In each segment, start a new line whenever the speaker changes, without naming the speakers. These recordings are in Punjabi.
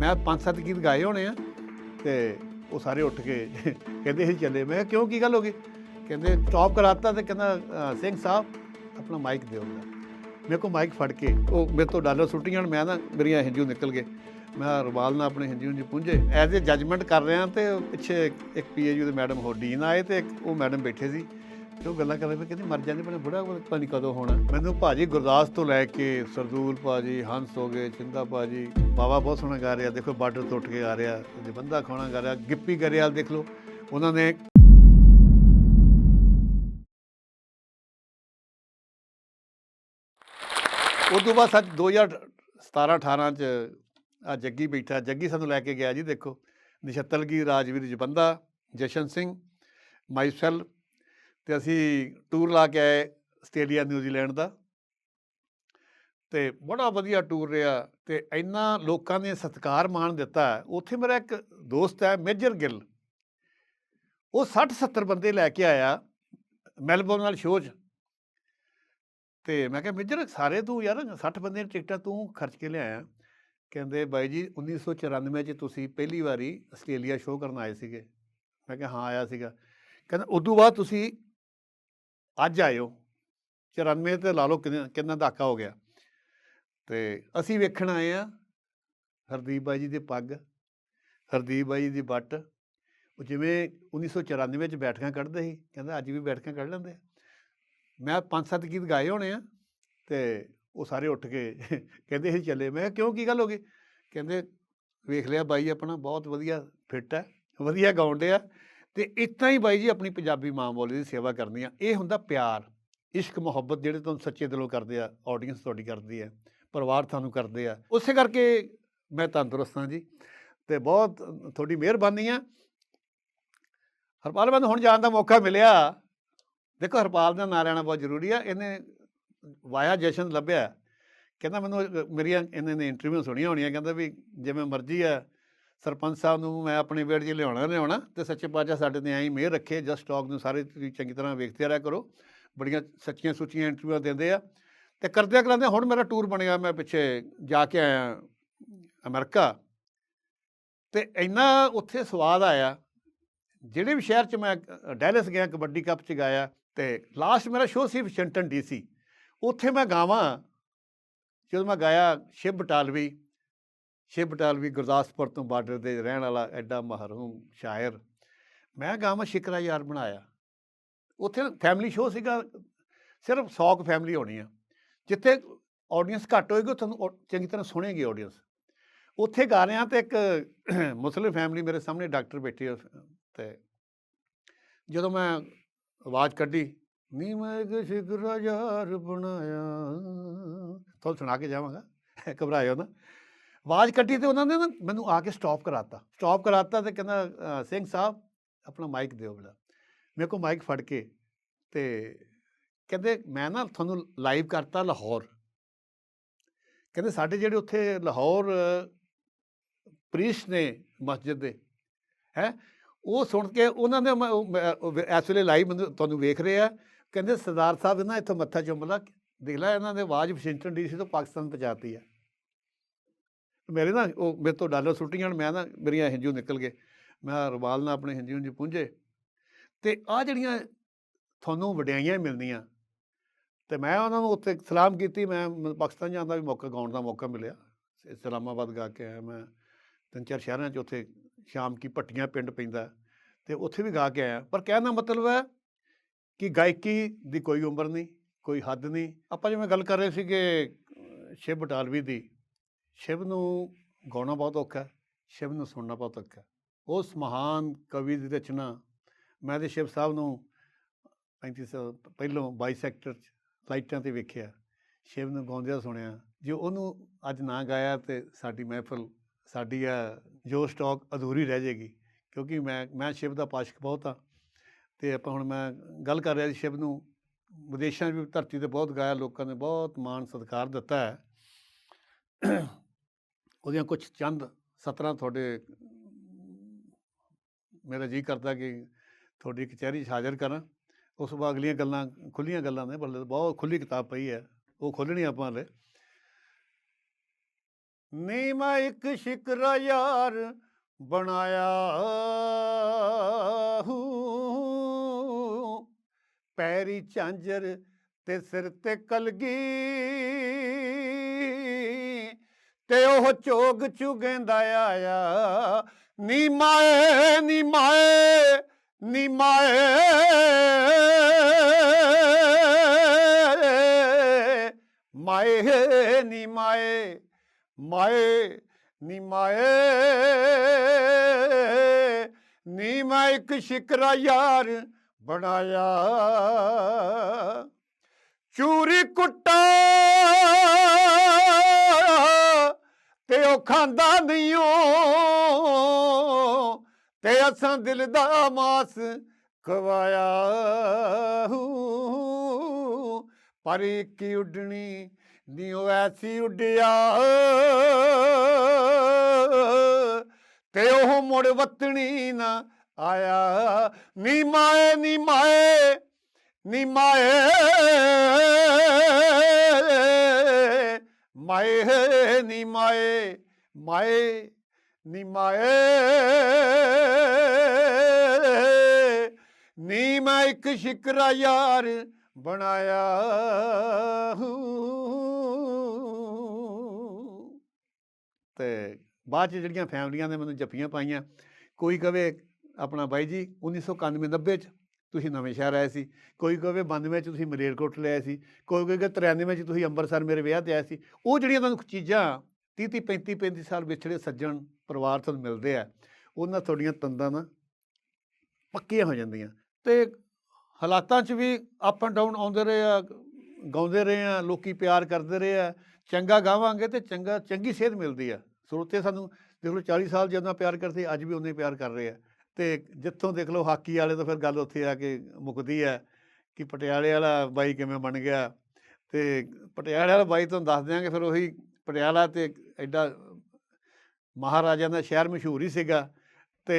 ਮੈਂ ਪੰਜ ਸੱਤ ਗੀਤ ਗਾਏ ਹੋਣੇ ਆ ਤੇ ਉਹ ਸਾਰੇ ਉੱਠ ਕੇ ਕਹਿੰਦੇ ਸੀ, ਚੱਲੇ। ਮੈਂ ਕਿਹਾ, ਕਿਉਂ? ਕੀ ਗੱਲ ਹੋ ਗਈ? ਕਹਿੰਦੇ ਸਟਾਪ ਕਰਾਤਾ ਤੇ ਕਹਿੰਦਾ ਸਿੰਘ ਸਾਹਿਬ, ਆਪਣਾ ਮਾਈਕ ਦਿਓ ਮੇਰੇ। ਕੋਲ ਮਾਈਕ ਫੜ ਕੇ, ਉਹ ਮੇਰੇ ਤੋਂ ਡਾਲਰ ਸੁੱਟੀਆਂ ਮੈਂ ਨਾ ਮੇਰੀਆਂ ਹਿੰਜੂ ਨਿਕਲ ਗਏ। ਮੈਂ ਰੁਮਾਲ ਨਾਲ ਆਪਣੇ ਹਿੰਜੂ ਜੀ ਪੁੰਝੇ। ਐਜ਼ ਅ ਜਜਮੈਂਟ ਕਰ ਰਿਹਾ ਤੇ ਪਿੱਛੇ ਇੱਕ ਪੀਏਯੂ ਦੇ ਮੈਡਮ ਹੋਰ ਡੀਨ ਆਏ ਤੇ ਇੱਕ ਉਹ ਮੈਡਮ ਬੈਠੇ ਸੀ। ਉਹ ਗੱਲਾਂ ਕਰ ਰਹੇ ਸੀ ਕਹਿੰਦੇ ਮਰ ਜਾਂਦੇ ਪਰ ਬੁੜਾ ਪਤਾ ਨਹੀਂ ਕਦੋਂ ਹੋਣਾ। ਮੈਨੂੰ ਭਾਜੀ ਗੁਰਦਾਸ ਤੋਂ ਲੈ ਕੇ ਸਰਦੂਲ ਭਾਜੀ, ਹੰਸ ਹੋ ਗਏ, ਚਿੰਦਾ ਭਾਜੀ ਬਾਵਾ ਬਹੁਤ ਸੋਹਣਾ ਗਾ ਰਿਹਾ, ਦੇਖੋ ਬਾਰਡਰ ਤੋਂ ਉੱਠ ਕੇ ਆ ਰਿਹਾ ਜਬੰਦਾ ਖਾਣਾ ਗਾ ਰਿਹਾ, ਗਿੱਪੀ ਗਰੇਵਾਲ ਦੇਖ ਲਓ, ਉਹਨਾਂ ਨੇ ਉਸ ਤੋਂ ਬਾਅਦ ਸੱਚ 2017 18 ਚ ਆ ਜੱਗੀ ਬੈਠਾ, ਜੱਗੀ ਸਾਨੂੰ ਲੈ ਕੇ ਗਿਆ ਜੀ, ਦੇਖੋ ਨਿਸ਼ਤਲਗੀ ਰਾਜਵੀਰ ਜਬੰਦਾ ਜਸ਼ਨ ਸਿੰਘ, ਮਾਈਸੈਲ ਤੇ ਅਸੀਂ ਟੂਰ ਲਾ ਕੇ ਆਏ ਆਸਟ੍ਰੇਲੀਆ, ਨਿਊਜ਼ੀਲੈਂਡ ਦਾ। ਤੇ ਬੜਾ ਵਧੀਆ ਟੂਰ ਰਿਹਾ ਤੇ ਇੰਨਾ ਲੋਕਾਂ ਨੇ ਸਤਿਕਾਰ ਮਾਣ ਦਿੱਤਾ। ਉੱਥੇ ਮੇਰਾ ਇੱਕ ਦੋਸਤ ਹੈ, ਮੇਜਰ ਗਿੱਲ। ਉਹ 60 70 ਬੰਦੇ ਲੈ ਕੇ ਆਇਆ ਮੈਲਬੌਰਨ ਨਾਲ ਸ਼ੋਅ 'ਚ। ਤੇ ਮੈਂ ਕਿਹਾ, ਮੇਜਰ, ਸਾਰੇ ਤੂੰ ਯਾਰ 60 ਬੰਦੇ ਦੀਆਂ ਟਿਕਟਾਂ ਤੂੰ ਖਰਚ ਕੇ ਲਿਆਇਆ? ਕਹਿੰਦੇ, ਬਾਈ ਜੀ 1994 ਚ ਤੁਸੀਂ ਪਹਿਲੀ ਵਾਰੀ ਆਸਟ੍ਰੇਲੀਆ ਸ਼ੋਅ ਕਰਨ ਆਏ ਸੀਗੇ। ਮੈਂ ਕਿਹਾ, ਹਾਂ, ਆਇਆ ਸੀਗਾ। ਕਹਿੰਦਾ ਤੋਂ ਬਾਅਦ ਤੁਸੀਂ ਅੱਜ ਆਇਓ। ਹੋ 94 ਤੇ ਲਾ ਲਓ ਕਿੰਨਾ ਕਿੰਨਾ ਦਹਾਕਾ ਹੋ ਗਿਆ। ਤੇ ਅਸੀਂ ਵੇਖਣ ਆਏ ਆ ਹਰਦੀਪ ਬਾਈ ਜੀ ਦੇ ਪੱਗ, ਹਰਦੀਪ ਬਾਈ ਜੀ ਦੀ ਬੱਟ ਉਹ ਜਿਵੇਂ 1994 ਚ ਬੈਠਕਾਂ ਕੱਢਦੇ ਸੀ, ਕਹਿੰਦਾ ਅੱਜ ਵੀ ਬੈਠਕਾਂ ਕੱਢ ਲੈਂਦੇ ਮੈਂ ਪੰਜ ਸੱਤ ਗੀਤ ਗਾਏ ਹੋਣੇ ਆ ਤੇ ਉਹ ਸਾਰੇ ਉੱਠ ਕੇ ਕਹਿੰਦੇ ਸੀ ਚੱਲੇ। ਮੈਂ ਕਿਹਾ ਕਿਉਂ, ਕੀ ਗੱਲ ਹੋ ਗਈ? ਕਹਿੰਦੇ ਵੇਖ ਲਿਆ ਬਾਈ ਆਪਣਾ, ਬਹੁਤ ਵਧੀਆ ਫਿੱਟ ਹੈ, ਵਧੀਆ ਗਾਉਂਦੇ ਆ। ਤੇ ਇਤਾਂ ਹੀ ਬਾਈ ਜੀ ਆਪਣੀ ਪੰਜਾਬੀ ਮਾਂ ਬੋਲੀ ਦੀ ਸੇਵਾ ਕਰਨੀ ਆ, ਇਹ ਹੁੰਦਾ ਪਿਆਰ, ਇਸ਼ਕ, ਮੁਹੱਬਤ ਜਿਹੜੇ ਤੁਹਾਨੂੰ ਸੱਚੇ ਦਿਲੋਂ ਕਰਦੇ ਆ ਆਡੀਅנס ਤੁਹਾਡੀ ਕਰਦੀ ਹੈ, ਪਰਿਵਾਰ ਤੁਹਾਨੂੰ ਕਰਦੇ ਆ, ਉਸੇ ਕਰਕੇ ਮੈਂ ਤੰਦਰੁਸਤ ਹਾਂ ਜੀ ਤੇ ਬਹੁਤ ਤੁਹਾਡੀ ਮਿਹਰਬਾਨੀ ਆ। ਹਰਪਾਲ ਮੈਨੂੰ ਹੁਣ ਜਾਣ ਦਾ ਮੌਕਾ ਮਿਲਿਆ। ਦੇਖੋ ਹਰਪਾਲ ਦਾ ਨਾਂ ਲੈਣਾ ਬਹੁਤ ਜ਼ਰੂਰੀ ਆ, ਇਹਨੇ ਵਾਇਆ ਜਸ਼ਨ ਲੱਭਿਆ। ਕਹਿੰਦਾ ਮੈਨੂੰ ਮੇਰੀਆਂ, ਇਹਨਾਂ ਨੇ ਇੰਟਰਵਿਊ ਸੁਣੀਆਂ ਹੋਣੀਆਂ, ਕਹਿੰਦਾ ਵੀ ਜਿਵੇਂ ਮਰਜ਼ੀ ਆ ਸਰਪੰਚ ਸਾਹਿਬ ਨੂੰ ਮੈਂ ਆਪਣੇ ਵੇੜ 'ਚ ਲਿਆਉਣਾ ਲਿਆਉਣਾ ਤੇ ਸੱਚੇ ਪਾਤਸ਼ਾਹ ਸਾਡੇ ਤੇ ਐਂ ਹੀ ਮਿਹਰ ਰੱਖੇ ਜਸਟ ਟਾਕ ਨੂੰ ਸਾਰੇ ਤੁਸੀਂ ਚੰਗੀ ਤਰ੍ਹਾਂ ਵੇਖਦੇ ਰਿਹਾ ਕਰੋ ਬੜੀਆਂ ਸੱਚੀਆਂ ਸੁੱਚੀਆਂ ਇੰਟਰਵਿਊਆਂ ਦਿੰਦੇ ਆ ਤੇ ਕਰਦਿਆਂ ਕਰਾਂਦੇ ਹੁਣ ਮੇਰਾ ਟੂਰ ਬਣਿਆ ਮੈਂ ਪਿੱਛੇ ਜਾ ਕੇ ਆਇਆ ਅਮਰੀਕਾ ਤੇ ਇੰਨਾ ਉੱਥੇ ਸਵਾਦ ਆਇਆ ਜਿਹੜੇ ਵੀ ਸ਼ਹਿਰ 'ਚ ਮੈਂ ਅ, ਡੈਲਸ ਗਿਆ ਕਬੱਡੀ ਕੱਪ 'ਚ ਗਾਇਆ ਤੇ ਲਾਸਟ ਮੇਰਾ ਸ਼ੋਅ ਸੀ ਵਾਸ਼ਿੰਗਟਨ ਡੀਸੀ ਉੱਥੇ ਮੈਂ ਗਾਵਾਂ ਜਦੋਂ ਮੈਂ ਗਾਇਆ ਸ਼ਿਵ ਬਟਾਲਵੀ ਸ਼ਿਵ ਬਟਾਲਵੀ ਗੁਰਦਾਸਪੁਰ ਤੋਂ ਬਾਰਡਰ ਦੇ ਰਹਿਣ ਵਾਲਾ ਐਡਾ ਮਹਰੂਮ ਸ਼ਾਇਰ। ਮੈਂ ਗਾਵਾਂ ਸ਼ਿਕਰਾ ਯਾਰ ਬਣਾਇਆ। ਉੱਥੇ ਫੈਮਿਲੀ ਸ਼ੋਅ ਸੀਗਾ, ਸਿਰਫ 100 ਕੁ ਫੈਮਿਲੀ ਹੋਣੀ ਆ। ਜਿੱਥੇ ਆਡੀਅנס ਘੱਟ ਹੋਏਗੀ, ਤੁਹਾਨੂੰ ਚੰਗੀ ਤਰ੍ਹਾਂ ਸੁਣੇਗੀ ਆਡੀਅנס ਉੱਥੇ ਗਾ ਰਿਆਂ ਤੇ ਇੱਕ ਮੁਸਲਿਮ ਫੈਮਿਲੀ ਮੇਰੇ ਸਾਹਮਣੇ ਡਾਕਟਰ ਬੈਠੇ ਤੇ ਜਦੋਂ ਮੈਂ ਆਵਾਜ਼ ਕੱਢੀ, ਨੀ ਮੈਂ ਕਿ ਸ਼ਿਕਰਾ ਯਾਰ ਬਣਾਇਆ। ਤੁਹਾਨੂੰ ਸੁਣਾ ਕੇ ਜਾਵਾਂਗਾ, ਘਬਰਾਇਓ ਨਾ। ਆਵਾਜ਼ ਕੱਟੀ ਤੇ ਉਹਨਾਂ ਨੇ ਨਾ ਮੈਨੂੰ ਆ ਕੇ ਸਟਾਪ ਕਰਾਤਾ। ਸਟਾਪ ਕਰਾਤਾ ਤੇ ਕਹਿੰਦਾ ਸਿੰਘ ਸਾਹਿਬ, ਆਪਣਾ ਮਾਈਕ ਦਿਓ ਬੇਟਾ। ਮੇਰੇ ਕੋਲ ਮਾਈਕ ਫੜ ਕੇ ਤੇ ਕਹਿੰਦੇ, ਮੈਂ ਨਾ ਤੁਹਾਨੂੰ ਲਾਈਵ ਕਰਤਾ ਲਾਹੌਰ। ਕਹਿੰਦੇ, ਸਾਡੇ ਜਿਹੜੇ ਉੱਥੇ ਲਾਹੌਰ ਪ੍ਰੀਸ਼ ਨੇ ਮਸਜਿਦ ਦੇ, ਹੈ, ਉਹ ਸੁਣ ਕੇ ਉਹਨਾਂ ਨੇ ਇਸ ਵੇਲੇ ਲਾਈਵ ਮੈਨੂੰ ਤੁਹਾਨੂੰ ਵੇਖ ਰਹੇ ਆ। ਕਹਿੰਦੇ, ਸਰਦਾਰ ਸਾਹਿਬ ਨਾ ਇੱਥੋਂ ਮੱਥਾ ਚੁੰਮਲਾ ਦੇਖ ਲੈ, ਇਹਨਾਂ ਨੇ ਆਵਾਜ਼ ਵਾਸ਼ਿੰਗਟਨ ਡੀਸੀ ਤੋਂ ਪਾਕਿਸਤਾਨ ਪਹੁੰਚਾਤੀ ਆ। ਮੇਰੇ ਨਾ ਉਹ ਮੇਰੇ ਤੋਂ ਡਾਲਰ ਸੁੱਟੀਆਂ ਮੈਂ ਨਾ ਮੇਰੀਆਂ ਹਿੰਜੂ ਨਿਕਲ ਗਏ। ਮੈਂ ਰੁਮਾਲ ਨਾਲ ਆਪਣੇ ਹਿੰਜੂ ਜੀ ਪੁੰਝੇ। ਤੇ ਆ ਜਿਹੜੀਆਂ ਤੁਹਾਨੂੰ ਵਡਿਆਈਆਂ ਮਿਲਦੀਆਂ ਤੇ ਮੈਂ ਉਹਨਾਂ ਨੂੰ ਉੱਥੇ ਸਲਾਮ ਕੀਤੀ, ਮੈਂ ਮ- ਪਾਕਿਸਤਾਨ ਜਾਣ ਦਾ ਵੀ ਮੌਕਾ, ਗਾਉਣ ਦਾ ਮੌਕਾ ਮਿਲਿਆ। ਇਸਲਾਮਾਬਾਦ ਗਾ ਕੇ ਆਇਆ ਮੈਂ। ਤਿੰਨ ਚਾਰ ਸ਼ਹਿਰਾਂ 'ਚ ਉੱਥੇ ਸ਼ਾਮ ਕੀ ਭੱਟੀਆਂ ਪਿੰਡ ਪੈਂਦਾ। ਤੇ ਉੱਥੇ ਵੀ ਗਾ ਕੇ ਆਇਆ। ਪਰ ਕਹਿਣ ਦਾ ਮਤਲਬ ਹੈ ਕਿ ਗਾਇਕੀ ਦੀ ਕੋਈ ਉਮਰ ਨਹੀਂ, ਕੋਈ ਹੱਦ ਨਹੀਂ। ਆਪਾਂ ਜਿਵੇਂ ਗੱਲ ਕਰ ਰਹੇ ਸੀਗੇ ਸ਼ਿਵ ਬਟਾਲਵੀ ਦੀ ਸ਼ਿਵ ਨੂੰ ਗਾਉਣਾ ਬਹੁਤ ਔਖਾ ਸ਼ਿਵ ਨੂੰ ਸੁਣਨਾ ਬਹੁਤ ਔਖਾ ਉਸ ਮਹਾਨ ਕਵੀ ਦੀ ਰਚਨਾ, ਮੈਂ ਤੇ ਸ਼ਿਵ ਸਾਹਿਬ ਨੂੰ 35 ਸਾਲ ਪਹਿਲੋਂ 22 ਸੈਕਟਰ 'ਚ ਲਾਈਟਾਂ ਤੇ ਵੇਖਿਆ, ਸ਼ਿਵ ਨੂੰ ਗਾਉਂਦਿਆਂ ਸੁਣਿਆ, ਜੇ ਉਹਨੂੰ ਅੱਜ ਨਾ ਗਾਇਆ ਤੇ ਸਾਡੀ ਮਹਿਫਲ, ਸਾਡੀ ਆ ਜੋ ਸਟਾਕ ਅਧੂਰੀ ਰਹਿ ਜਾਏਗੀ, ਕਿਉਂਕਿ ਮੈਂ ਮੈਂ ਸ਼ਿਵ ਦਾ ਪਾਸ਼ਕ ਬਹੁਤ ਆ ਤੇ ਆਪਾਂ ਹੁਣ ਮੈਂ ਗੱਲ ਕਰ ਰਿਹਾ ਸੀ ਸ਼ਿਵ ਨੂੰ, ਵਿਦੇਸ਼ਾਂ 'ਚ ਵੀ ਧਰਤੀ ਤੇ ਬਹੁਤ ਗਾਇਆ, ਲੋਕਾਂ ਨੇ ਬਹੁਤ ਮਾਣ ਸਤਿਕਾਰ ਦਿੱਤਾ ਹੈ। ਉਹਦੀਆਂ ਕੁਝ ਚੰਦ ਸਤਰਾਂ ਤੁਹਾਡੇ ਮੇਰਾ ਜੀ ਕਰਦਾ ਕਿ ਤੁਹਾਡੀ ਕਚਹਿਰੀ 'ਚ ਹਾਜ਼ਰ ਕਰਾਂ। ਉਸ ਤੋਂ ਬਾਅਦ ਅਗਲੀਆਂ ਗੱਲਾਂ ਖੁੱਲੀਆਂ ਗੱਲਾਂ ਨੇ ਬੱਲੇ ਬਹੁਤ ਖੁੱਲੀ ਕਿਤਾਬ ਪਈ ਹੈ। ਉਹ ਖੋਲਣੀ ਆਪਾਂ ਹਲੇ। ਨੀ ਮੈਂ ਇੱਕ ਸ਼ਿਕਰਾ ਯਾਰ ਬਣਾਇਆ ਹੂੰ। ਪੈਰੀ ਝਾਂਜਰ ਤੇ ਸਿਰ ਤੇ ਕਲਗੀ। ਤੇ ਉਹ ਚੋਗ ਚੁਗੇਂਦਾ ਆਇਆ। ਨੀ ਮਾਏ ਨੀ ਮਾਏ ਨੀ ਮਾਏ ਮਾਏ ਨੀ ਮਾਏ ਮਾਏ ਨੀ ਮਾਏ ਨੀ ਮੈਂ ਇੱਕ ਸ਼ਿਕਰਾ ਯਾਰ ਬਣਾਇਆ। ਚੂਰੀ ਕੁੱਟਾ ਤੇ ਖਾਂਦਾ ਨਹੀਂ ਤੇ ਅਸਾਂ ਦਿਲ ਦਾ ਮਾਸ ਖਵਾਇਆ ਪਰ ਕੀ ਉੱਡਣੀ ਨੀ ਉਹ ਐਸੀ ਉੱਡਿਆ। ਤੇ ਉਹ ਮੁੜ ਵਤਣੀ ਨਾ ਆਇਆ। ਨੀ ਮਾਏ ਨੀ ਮਾਏ ਨੀ ਮਾਏ। ਮਾਏ, ਨੀ ਮਾਏ ਮਾਏ, ਨੀ ਮਾਏ, ਨੀ ਮੈਂ ਇੱਕ ਸ਼ਿਕਰਾ ਯਾਰ ਬਣਾਇਆ ਹੂੰ। ਤੇ ਬਾਅਦ ਚ ਜਿਹੜੀਆਂ ਫੈਮਲੀਆਂ ਨੇ ਮੈਨੂੰ ਜੱਫੀਆਂ ਪਾਈਆਂ, ਕੋਈ ਕਵੇ ਆਪਣਾ ਬਾਈ ਜੀ 1991 90 ਚ ਤੁਸੀਂ ਨਵੇਂ ਸ਼ਹਿਰ ਆਏ ਸੀ, ਕੋਈ ਕਹੇ 92 ਚ ਤੁਸੀਂ ਮਲੇਰਕੋਟ ਲਿਆਏ ਸੀ, ਕੋਈ ਕਹੇ 93 ਚ ਤੁਸੀਂ ਅੰਮ੍ਰਿਤਸਰ ਮੇਰੇ ਵਿਆਹ ਤੇ ਆਏ ਸੀ, ਉਹ ਜਿਹੜੀਆਂ ਤੁਹਾਨੂੰ ਚੀਜ਼ਾਂ 30 30 35 35 ਸਾਲ ਵਿਛੜੇ ਸੱਜਣ ਪਰਿਵਾਰ ਤੁਹਾਨੂੰ ਮਿਲਦੇ ਆ, ਉਹਨਾਂ ਤੁਹਾਡੀਆਂ ਤੰਦਾਂ ਨਾ ਪੱਕੀਆਂ ਹੋ ਜਾਂਦੀਆਂ ਤੇ ਹਾਲਾਤਾਂ 'ਚ ਵੀ ਅਪ ਐਂਡ ਡਾਊਨ ਆਉਂਦੇ ਰਹੇ ਆ, ਗਾਉਂਦੇ ਰਹੇ ਆ, ਲੋਕੀ ਪਿਆਰ ਕਰਦੇ ਰਹੇ ਆ, ਚੰਗਾ ਗਾਵਾਂਗੇ ਤੇ ਚੰਗਾ, ਚੰਗੀ ਸਿਹਤ ਮਿਲਦੀ ਆ, ਸਰੋਤੇ ਸਾਨੂੰ ਦੇਖ ਲਓ 40 ਸਾਲ ਜਦੋਂ ਪਿਆਰ ਕਰਦੇ, ਅੱਜ ਵੀ ਉਹਨੇ ਪਿਆਰ ਕਰ ਰਹੇ ਆ। ਤੇ ਜਿੱਥੋਂ ਦੇਖ ਲਓ ਹਾਕੀ ਵਾਲੇ ਤੋਂ ਫਿਰ ਗੱਲ ਉੱਥੇ ਆ ਕੇ ਮੁੱਕਦੀ ਹੈ ਕਿ ਪਟਿਆਲੇ ਵਾਲਾ ਬਾਈ ਕਿਵੇਂ ਬਣ ਗਿਆ ਤੇ ਪਟਿਆਲੇ ਵਾਲਾ ਬਾਈ ਤੁਹਾਨੂੰ ਦੱਸ ਦਿਆਂਗੇ, ਫਿਰ ਉਹੀ ਪਟਿਆਲਾ ਤੇ ਐਡਾ ਮਹਾਰਾਜਾ ਦਾ ਸ਼ਹਿਰ ਮਸ਼ਹੂਰ ਹੀ ਸੀਗਾ ਤੇ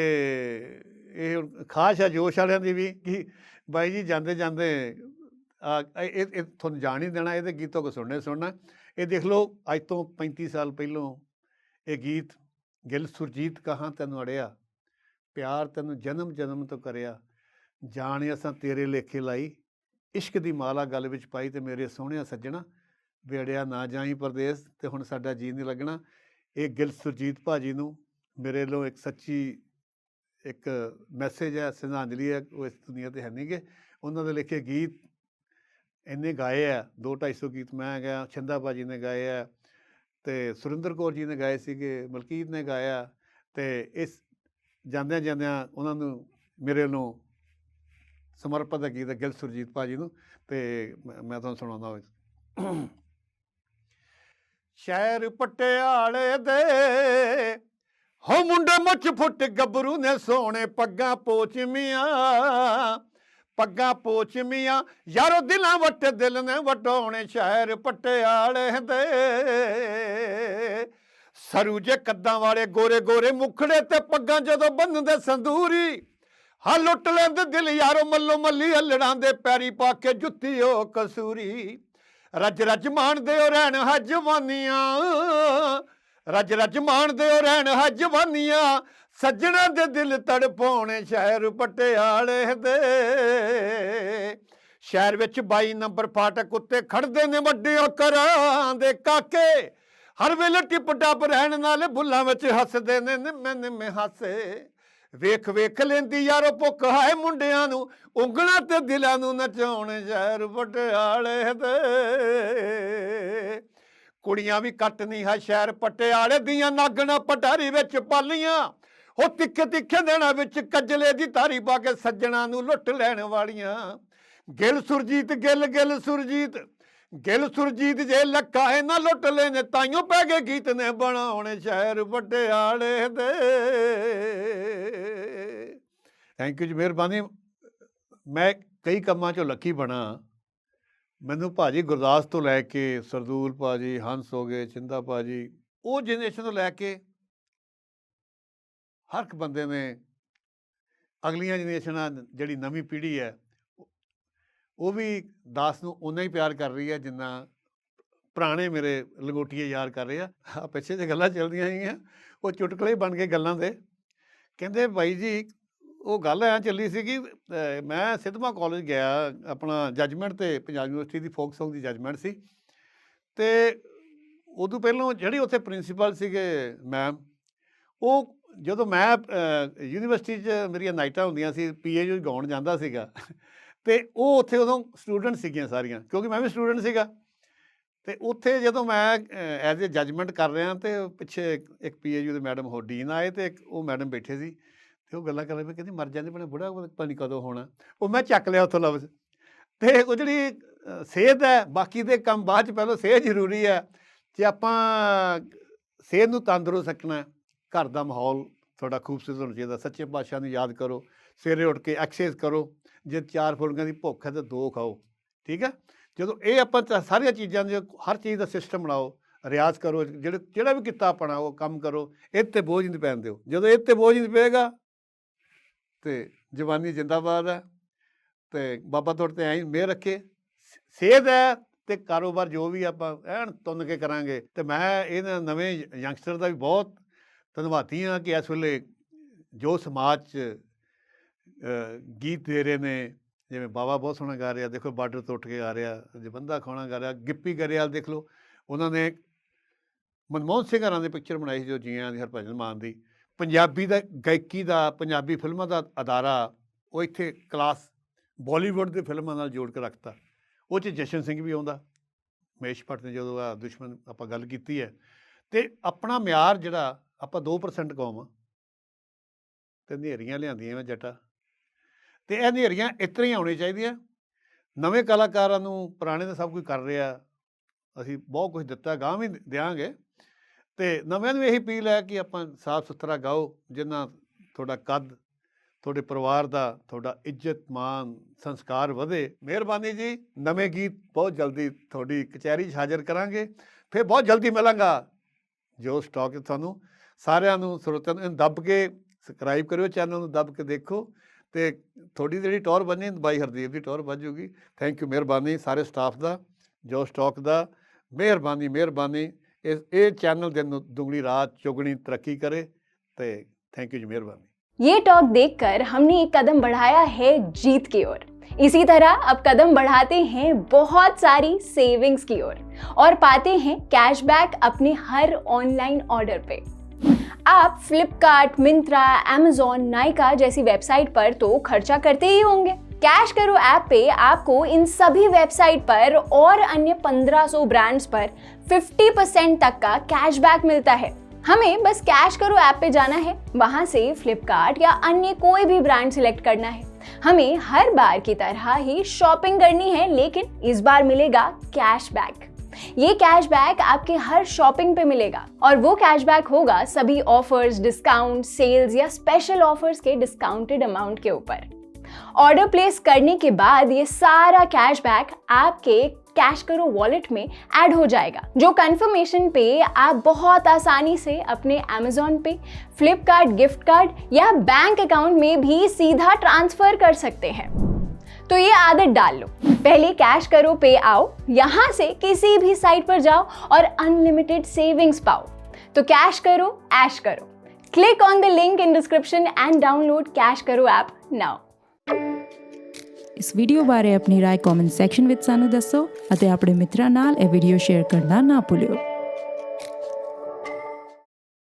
ਇਹ ਖਾਸ ਹੈ ਜੋਸ਼ ਵਾਲਿਆਂ ਦੀ ਵੀ ਕਿ ਬਾਈ ਜੀ ਜਾਂਦੇ ਜਾਂਦੇ ਆ, ਇਹ, ਇਹ- ਤੁਹਾਨੂੰ ਜਾਣ ਹੀ ਦੇਣਾ, ਇਹਦੇ ਗੀਤੋਂ ਕੋ ਸੁਣਨੇ ਸੁਣਨਾ। ਇਹ ਦੇਖ ਲਓ ਅੱਜ ਤੋਂ 35 ਸਾਲ ਪਹਿਲੋਂ ਇਹ ਗੀਤ ਗਿਲ ਸੁਰਜੀਤ ਕਹਾਂ ਤੈਨੂੰ ਅੜਿਆ। ਪਿਆਰ ਤੈਨੂੰ ਜਨਮ ਜਨਮ ਤੋਂ ਕਰਿਆ। ਜਾਣ ਅਸਾਂ ਤੇਰੇ ਲੇਖੇ ਲਾਈ। ਇਸ਼ਕ ਦੀ ਮਾਲਾ ਗੱਲ ਵਿੱਚ ਪਾਈ ਤੇ ਮੇਰੇ ਸੋਹਣਿਆ ਸੱਜਣਾ। ਵੇੜਿਆ ਨਾ ਜਾਈ ਪਰਦੇਸ ਤੇ ਹੁਣ ਸਾਡਾ ਜੀ ਨਹੀਂ ਲੱਗਣਾ। ਇਹ ਗਿਲ ਸੁਰਜੀਤ ਭਾਜੀ ਨੂੰ ਮੇਰੇ ਵੱਲੋਂ ਇੱਕ ਸੱਚੀ, ਇੱਕ ਮੈਸੇਜ ਹੈ ਸ਼ਰਧਾਂਜਲੀ ਹੈ, ਉਹ ਇਸ ਦੁਨੀਆ ਤੇ ਹੈ ਨਹੀਂਗੇ ਉਹਨਾਂ ਦੇ ਲਿਖੇ ਗੀਤ ਇੰਨੇ ਗਾਏ ਆ 2-250 ਗੀਤ ਮੈਂ ਗਿਆ ਛੰਦਾ ਭਾਜੀ ਨੇ ਗਾਏ ਆ ਤੇ ਸੁਰਿੰਦਰ ਕੌਰ ਜੀ ਨੇ ਗਾਏ ਸੀਗੇ, ਮਲਕੀਤ ਨੇ ਗਾਇਆ ਤੇ ਇਸ ਜਾਂਦਿਆਂ ਜਾਂਦਿਆਂ ਉਹਨਾਂ ਨੂੰ ਮੇਰੇ ਵੱਲੋਂ ਸਮਰਪਿਤ ਹੈ ਗੀਤ ਹੈ ਗਿਲ ਸੁਰਜੀਤ ਭਾਜੀ ਨੂੰ ਤੇ ਮੈਂ ਤੁਹਾਨੂੰ ਸੁਣਾਉਂਦਾ ਹਾਂ। ਸ਼ਹਿਰ ਪਟਿਆਲੇ ਦੇ ਹੋ ਮੁੰਡੇ ਮੁੱਛ ਫੁੱਟ ਗੱਭਰੂ ਨੇ ਸੋਹਣੇ ਪੱਗਾਂ ਪੋਚਮੀਆਂ ਪੱਗਾਂ ਪੋਚਮੀਆਂ। ਯਾਰੋ ਦਿਲਾਂ ਵੱਟ ਦਿਲ ਨੇ ਵਟਾਉਣੇ ਸ਼ਹਿਰ ਪਟਿਆਲੇ ਦੇ। ਸਰੂ ਜੇ ਕੱਦਾਂ ਵਾਲੇ ਗੋਰੇ ਗੋਰੇ ਮੁਖੜੇ ਤੇ ਪੱਗਾਂ ਜਦੋਂ ਬੰਨਦੇ ਸੰਦੂਰੀ, ਹਾਂ ਲੁੱਟ ਲੈਂਦੇ ਦਿਲ ਯਾਰੋ ਮੱਲੋ ਮੱਲੀ, ਹੱਲੜਾਂ ਦੇ ਪੈਰੀ ਪਾ ਕੇ ਜੁੱਤੀ ਓ ਕਸੂਰੀ। ਰੱਜ ਰੱਜ ਮਾਣਦੇ ਹੋ ਰਹਿਣ ਹਜਵਾਨੀਆਂ, ਰੱਜ ਰੱਜ ਮਾਣਦੇ ਹੋ ਰਹਿਣ ਹਜਵਾਨੀਆਂ ਜਵਾਨੀਆਂ ਸੱਜਣਾ ਦੇ ਦਿਲ ਤੜਪਾਉਣੇ ਸ਼ਹਿਰ ਪਟਿਆਲੇ ਦੇ। ਸ਼ਹਿਰ ਵਿੱਚ 22 ਨੰਬਰ ਫਾਟਕ ਉੱਤੇ ਖੜਦੇ ਨੇ ਵੱਡੇ ਕਰਾਂ ਦੇ ਕਾਕੇ ਹਰ ਵੇਲੇ ਟਿਪ ਟਾਪ ਰਹਿਣ ਨਾਲ ਬੁੱਲਾਂ ਵਿੱਚ ਹੱਸਦੇ ਨੇ, ਨਿੰਮੇ ਨਿੰਮੇ ਹਾਸੇ। ਵੇਖ ਵੇਖ ਲੈਂਦੀ ਯਾਰੋ ਭੁੱਖ ਹੈ ਮੁੰਡਿਆਂ ਨੂੰ, ਉਂਗਲਾਂ ਤੇ ਦਿਲਾਂ ਨੂੰ ਨਚਾਉਣ ਸ਼ਹਿਰ ਪਟਿਆਲੇ ਦੇ। ਕੁੜੀਆਂ ਵੀ ਕੱਟ ਨਹੀਂ ਹੈ ਸ਼ਹਿਰ ਪਟਿਆਲੇ ਦੀਆਂ, ਨਾਗਣਾ ਪਟਾਰੀ ਵਿੱਚ ਪਾਲੀਆਂ। ਉਹ ਤਿੱਖੇ ਤਿੱਖੇ ਦੇਣਾ ਵਿੱਚ ਕੱਜਲੇ ਦੀ ਧਾਰੀ ਪਾ ਕੇ ਸੱਜਣਾ ਨੂੰ ਲੁੱਟ ਲੈਣ ਵਾਲੀਆਂ। ਗਿੱਲ ਸੁਰਜੀਤ, ਗਿੱਲ ਗਿੱਲ ਸੁਰਜੀਤ ਗਿਲ ਸੁਰਜੀਤ ਜੇ ਲੱਕਾ ਹੈ ਨਾ ਲੁੱਟ ਲੈਨੇ ਤਾਈਓ ਪੈ ਗਏ ਗੀਤ ਨੇ ਬਣਾਉਣੇ ਸ਼ਹਿਰ ਪਟਿਆਲੇ ਦੇ। ਥੈਂਕ ਯੂ ਜੀ, ਮਿਹਰਬਾਨੀ। ਮੈਂ ਕਈ ਕੰਮਾਂ ਚੋਂ ਲੱਕੀ ਬਣਾ। ਮੈਨੂੰ ਭਾਜੀ ਗੁਰਦਾਸ ਤੋਂ ਲੈ ਕੇ ਸਰਦੂਲ ਭਾਜੀ ਹੰਸ ਹੋ ਗਏ, ਚਿੰਦਾ ਭਾਜੀ ਉਹ ਜਨਰੇਸ਼ਨ ਤੋਂ ਲੈ ਕੇ ਹਰ ਇੱਕ ਬੰਦੇ ਨੇ ਅਗਲੀਆਂ ਜਨਰੇਸ਼ਨਾਂ ਜਿਹੜੀ ਨਵੀਂ ਪੀੜ੍ਹੀ ਹੈ ਉਹ- ਵੀ ਦਾਸ ਨੂੰ ਉਨਾ ਹੀ ਪਿਆਰ ਕਰ ਰਹੀ ਹੈ ਜਿੰਨਾ ਪੁਰਾਣੇ ਮੇਰੇ ਲੰਗੋਟੀਏ ਯਾਰ ਕਰ ਰਹੇ ਆ। ਆਹ ਪਿੱਛੇ ਜੇ ਗੱਲਾਂ ਚੱਲਦੀਆਂ ਹੈਗੀਆਂ। ਉਹ ਚੁਟਕਲੇ ਬਣ ਗਏ ਗੱਲਾਂ ਦੇ। ਕਹਿੰਦੇ ਬਾਈ ਜੀ, ਉਹ ਗੱਲ ਐ ਚੱਲੀ ਸੀ ਕਿ ਮੈਂ ਸਿੱਧਵਾਂ ਕਾਲਜ ਗਿਆ, ਆਪਣਾ ਜੱਜਮੈਂਟ ਤੇ ਪੰਜਾਬ ਯੂਨੀਵਰਸਿਟੀ ਦੀ ਫੋਕ Song ਦੀ ਜੱਜਮੈਂਟ ਸੀ। ਤੇ ਉਦੋਂ ਪਹਿਲਾਂ ਜਿਹੜੀ ਉੱਥੇ ਪ੍ਰਿੰਸੀਪਲ ਸੀਗੇ ਮੈਮ ਉਹ ਜਦੋਂ ਮੈਂ ਯੂਨੀਵਰਸਿਟੀ 'ਚ ਮੇਰੀਆਂ ਨਾਈਟਾਂ ਹੁੰਦੀਆਂ ਸੀ ਪੀਏਯੂ ਗਾਉਣ ਜਾਂਦਾ ਸੀਗਾ ਤੇ ਉਹ ਉੱਥੇ ਉਦੋਂ ਸਟੂਡੈਂਟ ਸੀਗੀਆਂ ਸਾਰੀਆਂ, ਕਿਉਂਕਿ ਮੈਂ ਵੀ ਸਟੂਡੈਂਟ ਸੀਗਾ। ਤੇ ਉੱਥੇ ਜਦੋਂ ਮੈਂ ਐਜ਼ ਅ ਜੱਜਮੈਂਟ ਕਰ ਰਿਹਾ ਤੇ ਪਿੱਛੇ ਇੱਕ- ਇੱਕ ਪੀਏਯੂ ਦੇ ਮੈਡਮ ਹੋ ਡੀਨ ਆਏ ਤੇ ਇੱਕ ਉਹ ਮੈਡਮ ਬੈਠੇ ਸੀ ਤੇ ਉਹ ਗੱਲਾਂ ਕਰ ਰਹੇ ਵੀ ਕਹਿੰਦੀ ਮਰ ਜਾਂਦੇ ਬਣੇ ਬੁੜਾ ਪਤਾ ਨਹੀਂ ਕਦੋਂ ਹੋਣਾ। ਉਹ ਮੈਂ ਚੱਕ ਲਿਆ ਉੱਥੋਂ ਲਫ਼ਜ਼। ਤੇ ਉਹ ਜਿਹੜੀ ਸਿਹਤ ਹੈ, ਬਾਕੀ ਦੇ ਕੰਮ ਬਾਅਦ ਚ ਪਹਿਲਾਂ ਸਿਹਤ ਜ਼ਰੂਰੀ ਹੈ। ਜੇ ਆਪਾਂ ਸਿਹਤ ਨੂੰ ਤੰਦਰੁਸਤ ਰੱਖਣਾ ਘਰ ਦਾ ਮਾਹੌਲ ਤੁਹਾਡਾ ਖੂਬਸੂਰਤ ਹੋਣਾ ਚਾਹੀਦਾ। ਸੱਚੇ ਪਾਤਸ਼ਾਹ ਨੂੰ ਯਾਦ ਕਰੋ, ਸਵੇਰੇ ਉੱਠ ਕੇ ਐਕਸਰਸਾਈਜ਼ ਕਰੋ। ਜੇ ਚਾਰ ਫੁਲਕਿਆਂ ਦੀ ਭੁੱਖ ਹੈ ਤਾਂ ਦੋ ਖਾਓ, ਠੀਕ ਹੈ? ਜਦੋਂ ਇਹ ਆਪਾਂ ਸਾਰੀਆਂ ਚੀਜ਼ਾਂ ਦੇ ਹਰ ਚੀਜ਼ ਦਾ ਸਿਸਟਮ ਬਣਾਓ, ਰਿਆਜ਼ ਕਰੋ, ਜਿਹੜੇ, ਜਿਹੜਾ ਵੀ ਕੀਤਾ ਆਪਣਾ, ਉਹ ਕੰਮ ਕਰੋ, ਇਹ ਤੇ ਬੋਝ ਨਹੀਂ ਪੈਣ ਦਿਓ। ਜਦੋਂ ਇਹ ਤੇ ਬੋਝ ਨਹੀਂ ਪਏਗਾ ਤੇ ਜਵਾਨੀ ਜਿੰਦਾਬਾਦ ਹੈ ਤੇ ਬਾਬਾ ਤੁਹਾਡੇ ਤੇ ਐਂ ਮਿਹਰ ਰੱਖੇ। ਸ- ਸਿਹਤ ਹੈ ਤੇ ਕਾਰੋਬਾਰ ਜੋ ਵੀ ਆਪਾਂ ਐਨ ਤੁੰਨ ਕੇ ਕਰਾਂਗੇ ਤੇ ਮੈਂ ਇਹਨਾਂ ਨਵੇਂ ਯੰਗਸਟਰ ਦਾ ਵੀ ਬਹੁਤ ਧੰਨਵਾਦੀ ਹਾਂ ਕਿ ਇਸ ਵੇਲੇ ਜੋ ਸਮਾਜ 'ਚ ਗੀਤ ਦੇ ਰਹੇ ਨੇ, ਜਿਵੇਂ ਬਾਬਾ ਬਹੁਤ ਸੋਹਣਾ ਗਾ ਰਿਹਾ, ਦੇਖੋ ਬਾਰਡਰ ਤੋਂ ਉੱਠ ਕੇ ਆ ਰਿਹਾ ਜਬੰਦਾ ਖਾਣਾ ਗਾ ਰਿਹਾ, ਗਿੱਪੀ ਗਰੇਵਾਲ ਦੇਖ ਲਓ, ਉਹਨਾਂ ਨੇ ਮਨਮੋਹਨ ਸਿੰਘ ਹਰਾਂ ਦੇ ਪਿਕਚਰ ਬਣਾਈ ਸੀ ਜੋ ਜੀਆਂ ਦੀ, ਹਰਭਜਨ ਮਾਨ ਦੀ, ਪੰਜਾਬੀ ਦਾ ਗਾਇਕੀ ਦਾ, ਪੰਜਾਬੀ ਫਿਲਮਾਂ ਦਾ ਅਦਾਰਾ, ਉਹ ਇੱਥੇ ਕਲਾਸ ਬਾਲੀਵੁੱਡ ਦੇ ਫਿਲਮਾਂ ਨਾਲ ਜੋੜ ਕੇ ਰੱਖਤਾ, ਉਹ 'ਚ ਜਸ਼ਨ ਸਿੰਘ ਵੀ ਆਉਂਦਾ ਮੇਸ਼ ਭੱਟ ਨੇ ਜਦੋਂ ਆ ਦੁਸ਼ਮਣ ਆਪਾਂ ਗੱਲ ਕੀਤੀ ਹੈ, ਤੇ ਆਪਣਾ ਮਿਆਰ ਜਿਹੜਾ, ਆਪਾਂ 2% ਕੌਮ ਆ ਤੇ ਹਨੇਰੀਆਂ ਲਿਆਂਦੀਆਂ ਮੈਂ ਜੱਟਾ। ਤੇ ਇਹ ਹਨੇਰੀਆਂ ਇਸ ਤਰ੍ਹਾਂ ਹੀ ਆਉਣੀਆਂ ਚਾਹੀਦੀਆਂ। ਨਵੇਂ ਕਲਾਕਾਰਾਂ ਨੂੰ ਪੁਰਾਣੇ ਤਾਂ ਸਭ ਕੁਝ ਕਰ ਰਿਹਾ। ਅਸੀਂ ਬਹੁਤ ਕੁਝ ਦਿੱਤਾ ਗਾਂ ਵੀ ਦਿਆਂਗੇ। ਤੇ ਨਵਿਆਂ ਨੂੰ ਇਹੀ ਅਪੀਲ ਹੈ ਕਿ ਆਪਾਂ ਸਾਫ਼ ਸੁਥਰਾ ਗਾਓ, ਜਿੰਨਾ ਤੁਹਾਡਾ ਕੱਦ, ਤੁਹਾਡੇ ਪਰਿਵਾਰ ਦਾ, ਤੁਹਾਡਾ ਇੱਜ਼ਤ ਮਾਨ ਸੰਸਕਾਰ ਵਧੇ। ਮਿਹਰਬਾਨੀ ਜੀ, ਨਵੇਂ ਗੀਤ ਬਹੁਤ ਜਲਦੀ ਤੁਹਾਡੀ ਕਚਹਿਰੀ 'ਚ ਹਾਜ਼ਰ ਕਰਾਂਗੇ। ਫਿਰ ਬਹੁਤ ਜਲਦੀ ਮਿਲਾਂਗਾ। ਜੋ ਸਟਾਕ ਹੈ ਤੁਹਾਨੂੰ, ਸਾਰਿਆਂ ਨੂੰ, ਸਰੋਤਿਆਂ ਨੂੰ ਦੱਬ ਕੇ ਸਬਸਕ੍ਰਾਈਬ ਕਰਿਓ ਚੈਨਲ ਨੂੰ ਦੱਬ ਕੇ ਦੇਖੋ। ਤੇ ਤੁਹਾਡੀ ਜਿਹੜੀ ਟੌਰ ਬਣੀ ਬਾਈ ਹਰਦੀਪ ਦੀ ਟੌਰ ਬਣ ਜੂਗੀ ਥੈਂਕ ਯੂ ਮਿਹਰਬਾਨੀ ਸਾਰੇ ਸਟਾਫ ਦਾ ਜੋ ਸਟਾਕ ਦਾ ਮਿਹਰਬਾਨੀ ਮਿਹਰਬਾਨੀ ਇਸ ਇਹ ਚੈਨਲ ਦੇ ਨੂੰ ਦੁਗਣੀ ਰਾਤ ਚੁਗਣੀ ਤਰੱਕੀ ਕਰੇ ਤੇ ਥੈਂਕ ਯੂ ਜੀ ਮਿਹਰਬਾਨੀ
ये टॉक देखकर हमने एक कदम बढ़ाया है जीत की ओर इसी तरह अब कदम बढ़ाते हैं बहुत सारी सेविंग्स की ओर और पाते हैं कैशबैक अपने हर ऑनलाइन ऑर्डर पे आप फ्लिपकार्ट मिंत्रा amazon नाइका जैसी वेबसाइट पर तो खर्चा करते ही होंगे। कैश करो ऐप पे आपको इन सभी वेबसाइट पर और अन्य 1500 ब्रांड्स पर 50% तक का कैशबैक मिलता है। हमें बस कैश करो ऐप पे जाना है। वहाँ से फ्लिपकार्ट या अन्य कोई भी ब्रांड सिलेक्ट करना है। हमें हर बार की तरह ही शॉपिंग करनी है, लेकिन इस बार मिलेगा कैशबैक ये कैशबैक आपके हर शॉपिंग पे मिलेगा। और वो कैशबैक होगा सभी ऑफर्स डिस्काउंट सेल्स या स्पेशल ऑफर्स के डिस्काउंटेड अमाउंट के ऊपर। ऑर्डर प्लेस करने के बाद ये सारा कैशबैक आपके कैश करो वॉलेट में ऐड हो जाएगा। जो कंफर्मेशन पे आप बहुत आसानी से अपने अमेजोन पे फ्लिपकार्ट गिफ्ट कार्ड या बैंक अकाउंट में भी सीधा ट्रांसफ़र कर सकते हैं। तो ये आदत डाल लो। पहले कैश करो पे आओ यहाँ से किसी भी साइट पर जाओ और अनलिमिटेड सेविंग्स पाओ। तो कैश करो ऐश करो। Click on the link in description and download Cash Karo app now
इस વિડિયો બારે આપની રાય કોમેન્ટ સેક્શન વિથ સાનુ દસો અને આપણે મિત્રના નાલ એ वीडियो शेयर करना ना ભૂલ્યો